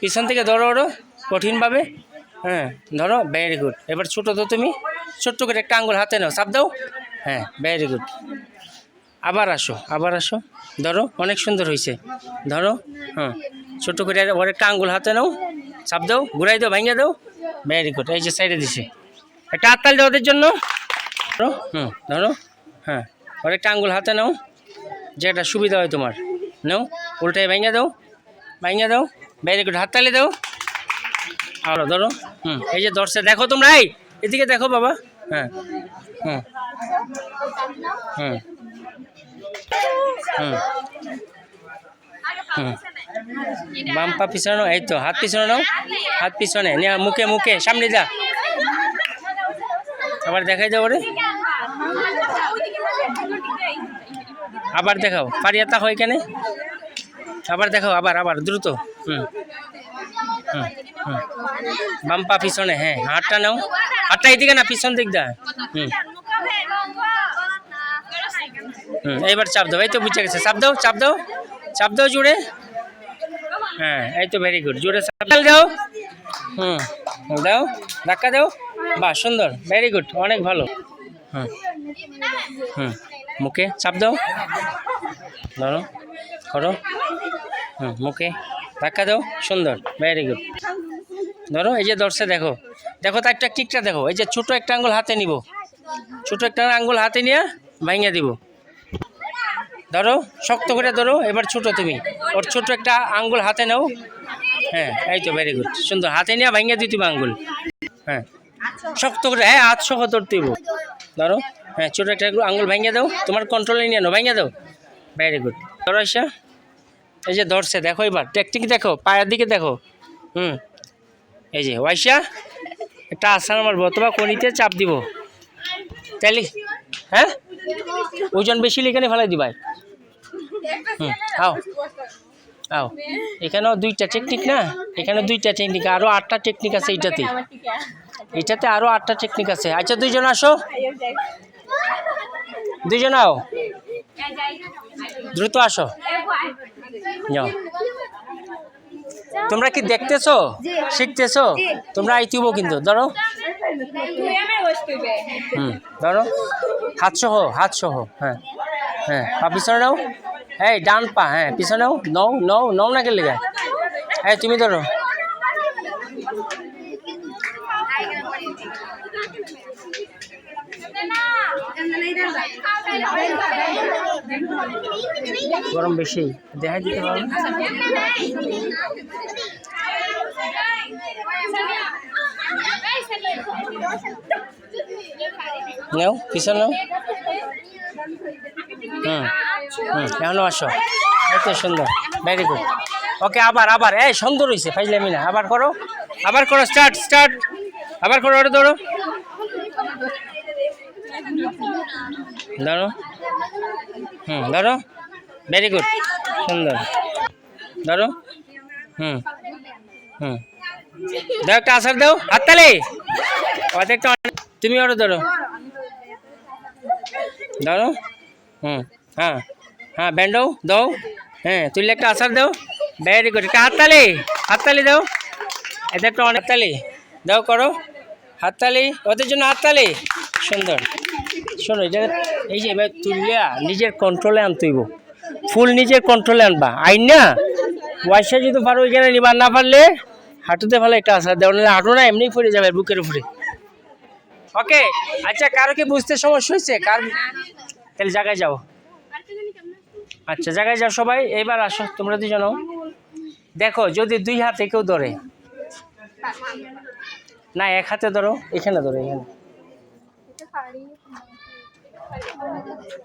পিছন থেকে ধরো ওরো কঠিনভাবে হ্যাঁ ধরো ভেরি গুড এবার ছোটো তো তুমি, ছোট্ট করে একটা আঙ্গুল হাতে নাও, চাপ দাও। হ্যাঁ ভেরি গুড আবার আসো আবার আসো। ধরো, অনেক সুন্দর হয়েছে ধরো হ্যাঁ ছোট্ট করে ওর একটা আঙ্গুল হাতে নাও, চাপ দাও, ঘুরাই দাও, ভাঙিয়ে দাও। ভেরি গুড এই যে সাইডে দিছে। একটা হাততাল দাও ওদের জন্য। ধরো, হুম, ধরো হ্যাঁ ওর একটা আঙ্গুল হাতে নাও। যেটা সুবিধা হয় তোমার। নাও উল্টাই ভাঙিয়ে দাও ভাঙিয়ে দাও। ভেরি গুড হাততালি দাও। আরও ধরো, হুম, এই যে দর্শে দেখো তোমরা, এই, এদিকে দেখো বাবা হ্যাঁ হুম হুম হুম বাম পা পিছানো, এই তো, হাত পিছনে নাও, হাত পিছনে মুখে মুখে, সামনে যা। আবার দেখাই দাও রে আবার দেখাও পারিয়াতা হয় কেন আবার দেখাও, আবার আবার, দ্রুত। বাম পা পিছনে হ্যাঁ হাতটা নাও। হাতটা এদিকে না পিছন দিক দা। হুম। হুম এইবার চাপ দাও এই তো বুঝে গেছে। চাপ দাও চাপ দাও চাপ দাও জুড়ে। হ্যাঁ এই তো ভেরি গুড জুড়ে চাপ দাও। হুম দাও ধাক্কা দাও। বাহ সুন্দর ভেরি গুড অনেক ভালো। হুম হুম মুখে চাপ দাও। ধরো করো হুম মুখে। ধাক্কা দাও, সুন্দর ভেরি গুড ধরো, এই যে দর্শে দেখো। দেখো তার একটা টিকটা দেখো। এই যে ছোটো একটা আঙ্গুল হাতে নিব। ছোটো একটা আঙ্গুল হাতে নিয়ে ভাঙিয়ে দিব। ধরো, শক্ত করে ধরো, এবার ছোটো তুমি। ওর ছোট একটা আঙ্গুল হাতে নাও। হ্যাঁ এই তো ভেরি গুড সুন্দর, হাতে নিয়ে ভাঙিয়ে দিই তুমি আঙ্গুল। হ্যাঁ। শক্ত করে হ্যাঁ হাত সহ ধরতে হইব। ধরো হ্যাঁ ছোটো একটা আঙ্গুল ভাঙিয়ে দাও। তোমার কন্ট্রোলে নিয়ে নাও, ভাঙিয়ে দাও। ভেরি গুড ধরো এসা এই যে ধরছে, দেখো এবার টেকটিক দেখো, পায়ের দিকে দেখো। হুম, এই যে ওয়াইসা একটা আসান মারবো অথবা কনিতে চাপ দিব। তাহলে হ্যাঁ? ওজন বেশি লিখানে ফেলাই দিবাই। হুম, আও আও। এখানেও দুইটা টেকনিক না? এখানে দুইটা টেকনিক আরও আটটা টেকনিক আছে এইটাতে। এটাতে আরও আটটা টেকনিক আছে। আচ্ছা দুইজন আসো। দুইজন আও। দ্রুত আসো। যাও। তোমরা কি দেখতেছো? শিখতেছো? তোমরা আইতিব কিন্তু ধরো। হুম ধরো। হাত সহ হাত সহ হ্যাঁ। হ্যাঁ পা পিছনে নাও। এই ডান পা হ্যাঁ পিছনে নাও। নও নও নও না গেলে হ্যাঁ তুমি ধরো। গরম বেশি দেখা দিতে না? নাও পিছনে নাও? হুম হুম, এখনও আসো। এই তো সুন্দর ভেরি গুড ওকে আবার আবার, এই সুন্দর হয়েছে ফাইজলামি না, আবার করো আবার করো স্টার্ট স্টার্ট আবার করো ওটা ধরো। ধরো হুম ধরো ভেরি গুড সুন্দর। ধরো হুম হুম। দাও একটা আসার দাও। হাততালি। ওদের একটা তুমি ওটা ধরো। ধরো হুম হ্যাঁ হ্যাঁ ব্যান্ডও দাও হ্যাঁ তুললে একটা আসার দাও। ভেরি গুড একটা হাততালি। হাততালি দাও। এদের একটা অনেক হাততালি। দাও, করো। হাততালি। ওদের জন্য হাততালি। সুন্দর। শোনো এটা এই যে এবার তুললিয়া নিজের কন্ট্রোলে আনতেইব ফুল নিজের কন্ট্রোলে আনবা। আইন না? ওয়াইসা যদি পারো ওইখানে নিবার না পারলে হাঁটুতে ভালো একটা আসার দেওয়া নাহলে হাঁটু না এমনি পড়ে যাবে বুকের উপরে। ওকে আচ্ছা কারও কি বুঝতে সমস্যা হয়েছে? কার তাহলে জায়গায় যাও। আচ্ছা জায়গায় যাও সবাই। এবার আসো, তোমরা দুজনও দেখো, যদি দুই হাতে কেউ ধরে। না, এক হাতে ধরো, এখানে ধরো, এখানে।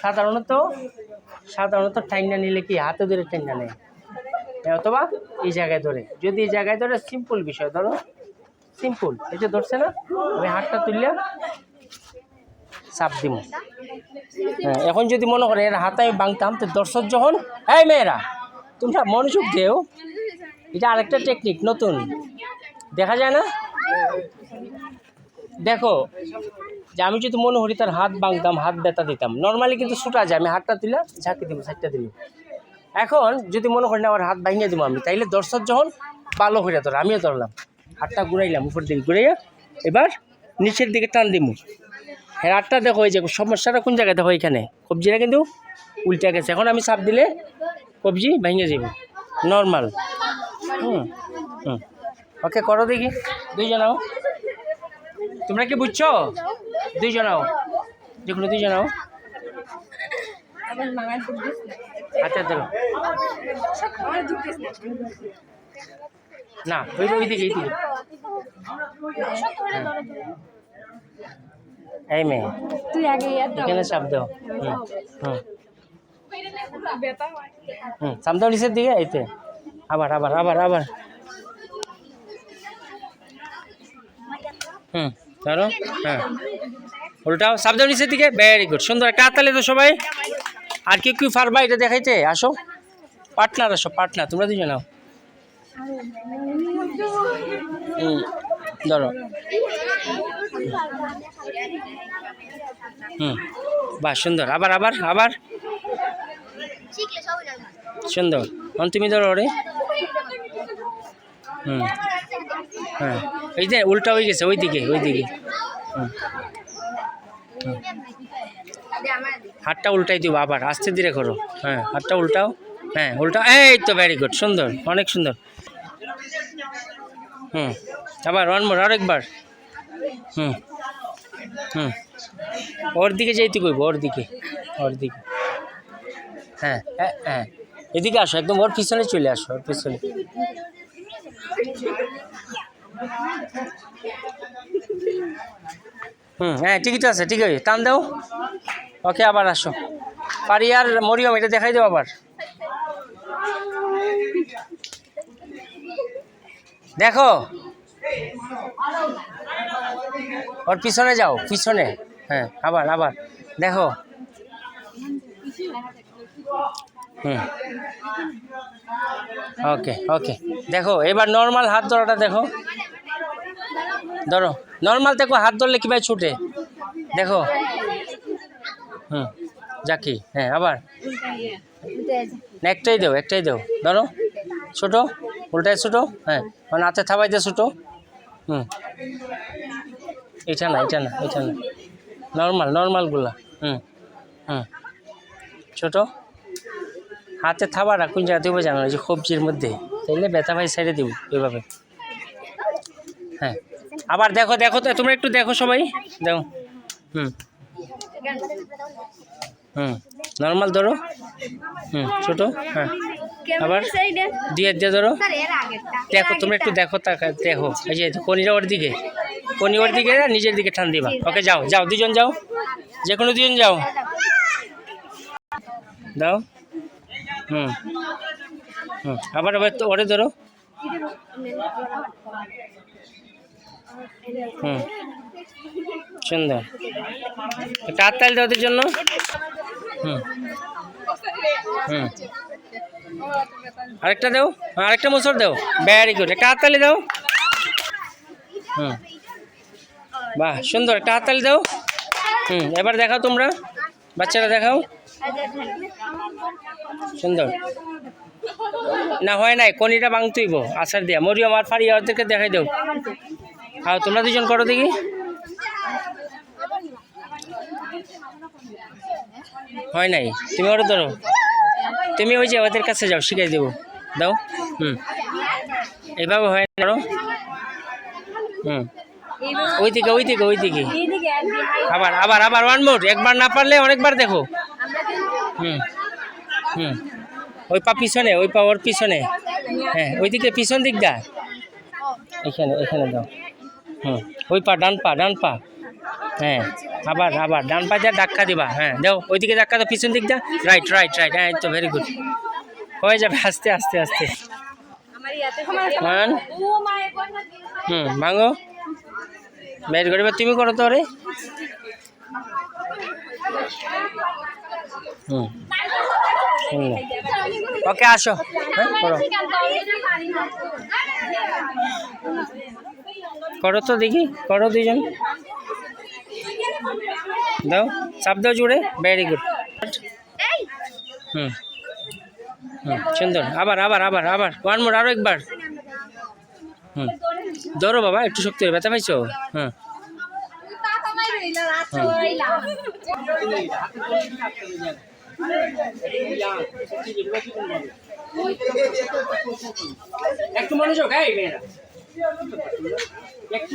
সাধারণত সাধারণত টাইনা নিলে কি হাতে ধরে টাইনা নেয়? অথবা এই জায়গায় ধরে। যদি এই জায়গায় ধরে সিম্পল বিষয়, ধরো। সিম্পল এই যে ধরছে না, আমি হাতটা তুললে চাপ দিব হ্যাঁ এখন যদি মনে করে এর হাতে আমি বাংতাম, তো দর্শক যখন, এই মেয়েরা, তোমরা মনোযোগ দেও। এটা আরেকটা টেকনিক নতুন। দেখা যায় না? দেখো যে আমি যদি মনে করি তার হাত বাংতাম হাত ব্যথা দিতাম নর্মালি কিন্তু ছুটা যায়, আমি হাতটা দিলাম ঝাঁকি দিব, সাইডটা দিলাম। এখন যদি মনে করি না, আমার হাত ভাঙিয়ে দিব আমি, তাইলে দর্শক যখন ভালো করে ধরো, আমিও ধরলাম। হাতটা ঘুরাইলাম, উপর দিকে ঘুরাইয়া এবার নিচের দিকে টান দিমু। হ্যাঁ হাতটা দেখো, এই যে সমস্যাটা কোন জায়গায়? দেখো এখানে, কবজিটা কিন্তু উল্টে গেছে। এখন আমি চাপ দিলে কবজি ভেঙে যাব। নর্মাল হুম হুম। ওকে, করো দেখি। দুইজন তোমরা কি বুঝছ? দুইজন আও যে কোনো দুইজন আও হাতে ধরো না, ওই ওই দিকে এই এই মেয়ে তুই আগে এখানে চাপ দাও। হুম হুম। হুম, চাপ দাও নিচের দিকে এইতে আবার আবার আবার আবার। হুম, ধরো হ্যাঁ। উল্টাও সাবধান নিচের দিকে ভেরি গুড সুন্দর একটা হাততালি তো সবাই। আর কি কি পারবা এটা দেখাইতে? আসো। পার্টনার আসো, পার্টনার, তোমরা দুজন নাও। হুম, ধরো। হুম, বাহ, সুন্দর। আবার আবার আবার। সুন্দর। এখন তুমি ধরো ওরে। হুম হ্যাঁ। এই যে, উল্টা হয়ে গেছে ওই দিকে ওই দিকে হুম। হাতটা উল্টাই দিব আবার আস্তে ধীরে করো। হ্যাঁ হাতটা উল্টাও। হ্যাঁ উল্টাও। এই তো ভেরি গুড সুন্দর অনেক সুন্দর। হুম আবার ওয়ান মোর আরেকবার। হুম হুম। ওর দিকে যেতে কইব ওর দিকে ওর দিকে। হ্যাঁ হ্যাঁ হ্যাঁ। এদিকে আসো একদম ওর পিছনে চলে আসো ওর পিছনে। হুম হ্যাঁ তো আছে, ঠিক আছে। টান দাও। ওকে, আবার আসো। পারি আর মরিয়ম, এটা দেখাই দাও আবার। দেখো। ওর পিছনে যাও, পিছনে। হ্যাঁ আবার আবার। দেখো। হুম। ওকে ওকে। দেখো, এবার নর্মাল হাত ধরাটা দেখো। ধরো নর্মাল দেখো, হাত ধরলে কীভাবে ছুটে? দেখো। হুম, যাকি হ্যাঁ আবার। একটাই দেও একটাই দেও। ধরো, ছোটো, উল্টায় ছোটো হ্যাঁ মানে হাতে থাবাইতে ছোটো। হুম। এটা না এটা না এটা না। নর্মাল নর্মালগুলা হুম হুম। ছোটো। হাতে থাবা কোন জায়গা দেবো জানো যে কবজির মধ্যে। তাইলে ব্যথা ভাই সাইডে দিব, এভাবে। হ্যাঁ। আবার দেখো দেখো তো, তোমরা একটু দেখো সবাই। দেখো। হুম। হুম। নর্মাল ধরো। হুম, ছোটো। হ্যাঁ। আবার দিয়ে দিয়ে ধরো। দেখো, তোমরা একটু দেখো, তাকা, দেখো। এই যে কনিরা ওর দিকে। কনি ওর দিকে, নিজের দিকে টান দিবা। ওকে, যাও যাও, দুজন যাও। যে কোনো দুজন যাও। দাও। হুম। হুম। আবার আবার ওরে ধরো। হুম। সুন্দর। একটা দাও ওদের জন্য? হুম। দাও। হ্যাঁ, আরেকটা মুসর দাও। ভ্যারি গুড একটা হাততালি দাও? হুম। বাহ সুন্দর। একটা দাও? হুম এবার দেখাও তোমরা। বাচ্চারা দেখাও। সুন্দর। না হয় নাই। কনিটা ভাঙতেইব আচার দিয়া। মরিয়ম আর ফারিয়া ওদেরকে দেখাই দাও। হ্যাঁ তোমরা দুজন করো দেখি। হয় নাই? তুমি ওরা ধরো। তুমি ওই যে ওদের কাছে যাও, শিখাই দেবো। দাও। হুম। এইভাবে হয় না, ধরো। হুম। ওই দিকে ওই দিকে ওই দিকে আবার আবার আবার ওয়ান মোর একবার না পারলে অনেকবার দেখো। হুম। হুম। ওই পা পিছনে, ওই পা ওর পিছনে। হ্যাঁ ওই ওইদিকে পিছন দিক দা। এখানে এখানে দাও। হুম। ওই পা, ডান পা ডান পা। হ্যাঁ আবার আবার ডান পা যা ধাক্কা দিবা হ্যাঁ দাও ওইদিকে ধাক্কা দাও, পিছন দিক দা রাইট রাইট রাইট হ্যাঁ তো ভেরি গুড হয়ে যাবে, আস্তে আস্তে আস্তে। হুম। ভাঙো। বের করিবা তুমি করো তো রে হুম। ওকে, আসো। হ্যাঁ করো। করো তো দেখি করো দুজন দাও চাপ দাও জুড়ে ভেরি গুড হুম হুম সুন্দর। আবার আবার আবার আবার ওয়ান মোর আরও একবার। হুম ধরো বাবা একটু শক্তি ব্যথা পাইছো? হ্যাঁ একটু মনোযোগ এই মেয়েরা।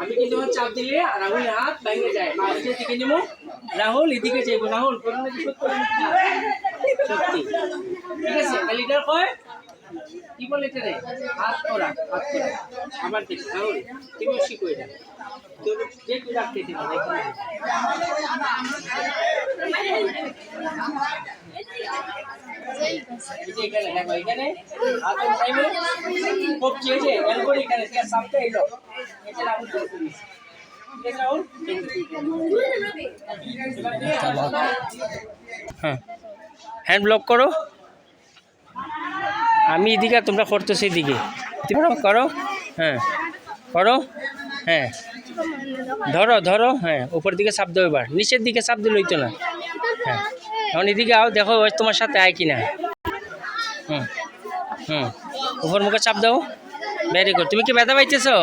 আমি কিন্তু চাপ দিলে রাহুলের হাত বাইরে যায় মা এদিকে দিকে নেব রাহুল এদিকে যাইবো রাহুল সত্য ঠিক আছে তাহলে এটার কয় কি বলে এটা রে হাত করা হাত করা আবার দেখো রাহুল তুমি শিখো এটা যে রাখতে দিবি দেখো হ্যাঁ। হ্যান্ড ব্লক করো। আমি এদিকে তোমরা করতো সেই দিকে করো। হ্যাঁ। করো। হ্যাঁ। ধরো ধরো। হ্যাঁ উপর দিকে চাপ দেবো এবার। নিচের দিকে চাপ দিলে হইতো না। হ্যাঁ। এখন এদিকে আও দেখো ও তোমার সাথে আয় কিনা। হুম হুম, উপর মুখে চাপ দাও। ভেরি গুড তুমি কি ব্যথা পাইতেছো?